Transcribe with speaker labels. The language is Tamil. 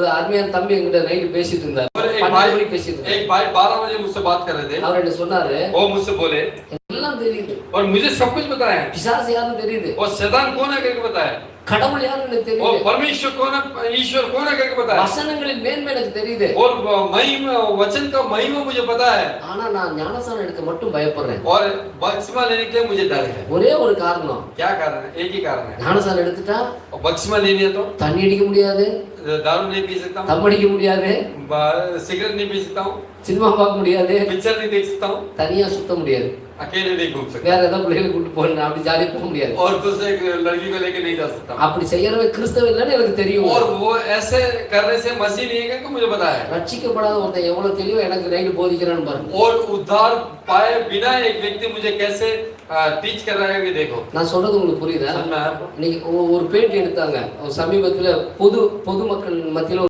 Speaker 1: அருமையான தம்பி என்கிட்ட நைட்டு பேசிட்டு இருந்தார்
Speaker 2: और एक
Speaker 1: பன்னெண்டு
Speaker 2: भाई
Speaker 1: மணிக்கு பேசிட்டு இருந்தார்
Speaker 2: एक भाई बारह बजे मुझसे बात कर रहे थे
Speaker 1: அவர் என்ன சொன்னாரு
Speaker 2: वो मुझसे बोले
Speaker 1: எல்லாம் தெரியுது
Speaker 2: और मुझे सब कुछ बताया
Speaker 1: பிசாசு யாருன்னு தெரியுது
Speaker 2: और शैतान कौन है करके बताया
Speaker 1: கடவுள் யாருன்னு எனக்கு
Speaker 2: और
Speaker 1: தெரியுது
Speaker 2: परमेश्वर कौन है ईश्वर कौन है करके बताया
Speaker 1: வசனங்களின் மேன்மை எனக்கு தெரியுது
Speaker 2: और महिमा वचन का महिमा मुझे पता है
Speaker 1: ஆனா நான் ஞானசானம் எடுக்க மட்டும் பயப்படுறேன்
Speaker 2: और बपतिस्मा लेने के लिए मुझे डर है
Speaker 1: ஒரே ஒரு காரணம்
Speaker 2: क्या कारण है एक ही कारण है
Speaker 1: ஞானசானம் எடுத்துட்டா
Speaker 2: और बपतिस्मा लेनी है तो
Speaker 1: தண்ணி அடிக்க முடியாது
Speaker 2: दारू नहीं पी सकता हूँ
Speaker 1: தம் அடிக்க முடியாது
Speaker 2: ब- सिगरेट नहीं पी सकता हूँ
Speaker 1: சினிமா பார்க்க முடியாது
Speaker 2: पिक्चर नहीं देख सकता हूँ
Speaker 1: தனியா சுத்த முடியாது
Speaker 2: अकेले नहीं घूम सकता
Speaker 1: வேற ஏதாவது பிள்ளைகளை கூட்டு போகணும் அப்படி ஜாலியா போக முடியாது
Speaker 2: और दूसरे एक लड़की को लेके नहीं जा सकता
Speaker 1: அப்படி செய்யறவன் கிறிஸ்தவ இல்லைன்னு எனக்கு தெரியும்
Speaker 2: और वो ऐसे करने से मसीह नहीं है करके मुझे पता है
Speaker 1: ரட்சிக்கப்படாத ஒருத்தன் எவ்வளவு தெளிவா எனக்கு நைட்டு போதிக்கிறான்னு பாருங்க
Speaker 2: और उद्धार पाए बिना एक व्यक्ति मुझे कैसे टीच कर रहा है ये देखो
Speaker 1: நான் சொல்றது உங்களுக்கு புரியுதா
Speaker 2: समझ में आया आपको?
Speaker 1: இன்னைக்கு ஒ- ஒரு பேட்டி எடுத்தாங்க ஒரு சமீபத்துல பொது பொதுமக்கள் மத்தியில